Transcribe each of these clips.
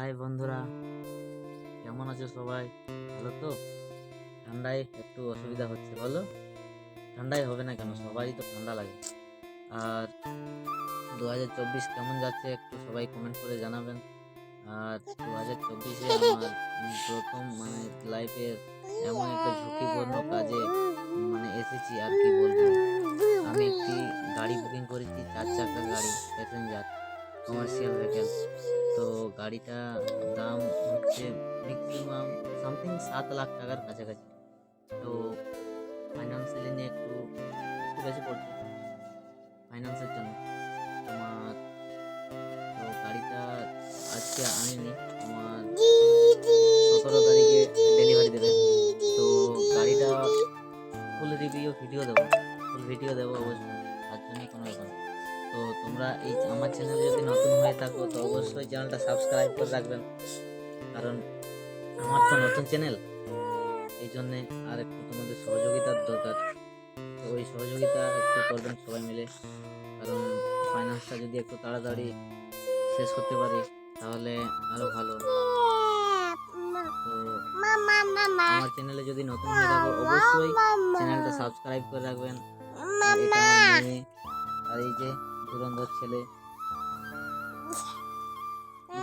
High বন্ধুরা, কেমন আছো সবাই? ভালো তো? ঠান্ডায় একটু অসুবিধা হচ্ছে, বলো? ঠান্ডায় হবে না কেন? সবারই তো ঠান্ডা লাগে। আর দু হাজার চব্বিশ কেমন যাচ্ছে একটু সবাই কমেন্ট করে জানাবেন। আর দু হাজার চব্বিশে আমার প্রথম মানে লাইফের এমন একটা ঝুঁকিপূর্ণ কাজে মানে এসেছি আর কি বলব। আমি একটি গাড়ি বুকিং করেছি, চার চাকা গাড়ি প্যাসেঞ্জার কমার্শিয়াল ভেহিকেল তো গাড়িটা দাম হচ্ছে ম্যাক্সিমাম সামথিং সাত লাখ টাকার কাছাকাছি। তো ফাইন্যান্সিয়ালি নিয়ে একটু একটু বেশি পড়ছে। ফাইন্যান্সের জন্য। তোমার তো গাড়িটা আজকে আনিনি। তোমার সতেরো তারিখে ডেলিভারি দেবে। তো গাড়িটা ফুল রিভিউ ভিডিও দেবো। ফুল ভিডিও দেবো অবশ্যই। তার জন্য কোনো ব্যাপার। তো তোমরা এই আমার চ্যানেলে যদি নতুন হয়ে থাকো, তো অবশ্যই চ্যানেলটা সাবস্ক্রাইব করে রাখবেন। কারণ আমার তো নতুন চ্যানেল এই জন্যে আর একটু তোমাদের সহযোগিতার দরকার। তো ওই সহযোগিতা একটু করবেন সবাই মিলে। কারণ ফাইন্যান্সটা যদি একটু তাড়াতাড়ি শেষ করতে পারি, তাহলে আরও ভালো। আমার চ্যানেলে যদি নতুন হয়ে থাকো, অবশ্যই চ্যানেলটা সাবস্ক্রাইব করে রাখবেন। আর এই যে ধুরন্ধর ছেলে।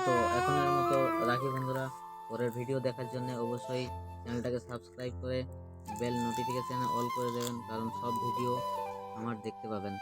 তো এখনের মতো রাখি বন্ধুরা, পরের ভিডিও দেখার জন্য অবশ্যই চ্যানেলটাকে সাবস্ক্রাইব করে বেল নোটিফিকেশানে অল করে দেবেন, কারণ সব ভিডিও আমার দেখতে পাবেন।